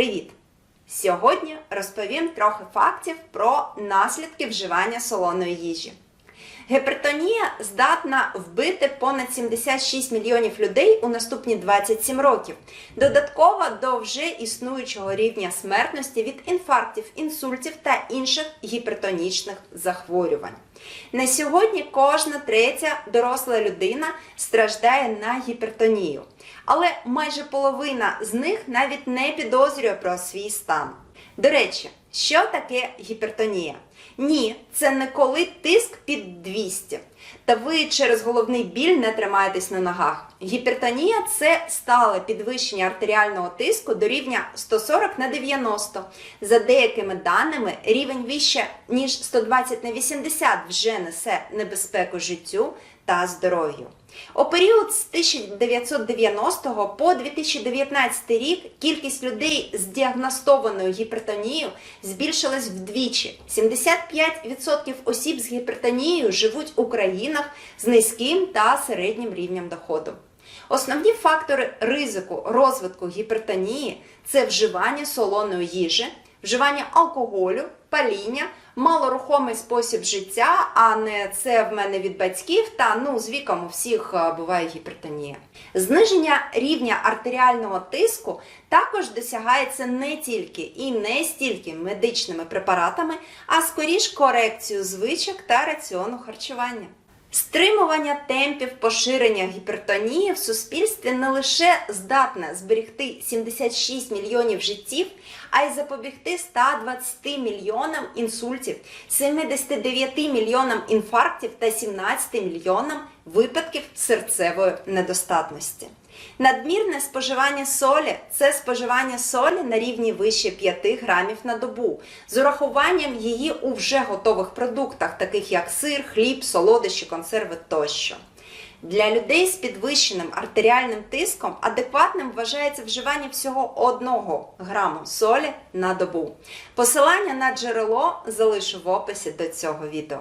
Привіт! Сьогодні розповім трохи фактів про наслідки вживання солоної їжі. Гіпертонія здатна вбити понад 76 мільйонів людей у наступні 27 років, додатково до вже існуючого рівня смертності від інфарктів, інсультів та інших гіпертонічних захворювань. На сьогодні кожна третя доросла людина страждає на гіпертонію, але майже половина з них навіть не підозрює про свій стан. До речі, що таке гіпертонія? Ні, це не коли тиск під 200. Та ви через головний біль не тримаєтесь на ногах. Гіпертонія це стале підвищення артеріального тиску до рівня 140 на 90. За деякими даними, рівень вище, ніж 120 на 80 вже несе небезпеку життю та здоров'ю. У період з 1990 по 2019 рік кількість людей з діагностованою гіпертонією збільшилась вдвічі. 75% осіб з гіпертонією живуть у країнах з низьким та середнім рівнем доходу. Основні фактори ризику розвитку гіпертонії це вживання солоної їжі, вживання алкоголю, паління, малорухомий спосіб життя, а не це в мене від батьків, та ну з віком у всіх е, буває гіпертонія. Зниження рівня артеріального тиску також досягається не тільки і не стільки медичними препаратами, а скоріш корекцією звичок та раціону харчування. Стримування темпів поширення гіпертонії в суспільстві не лише здатне зберегти 76 мільйонів життів, а й запобігти 120 мільйонам інсультів, 79 мільйонам інфарктів та 17 мільйонам випадків серцевої недостатності. Надмірне споживання солі це споживання солі на рівні вище 5 грамів на добу, з урахуванням її у вже готових продуктах, таких як сир, хліб, солодощі, консерви тощо. Для людей з підвищеним артеріальним тиском адекватним вважається вживання всього 1 граму солі на добу. Посилання на джерело залишу в описі до цього відео.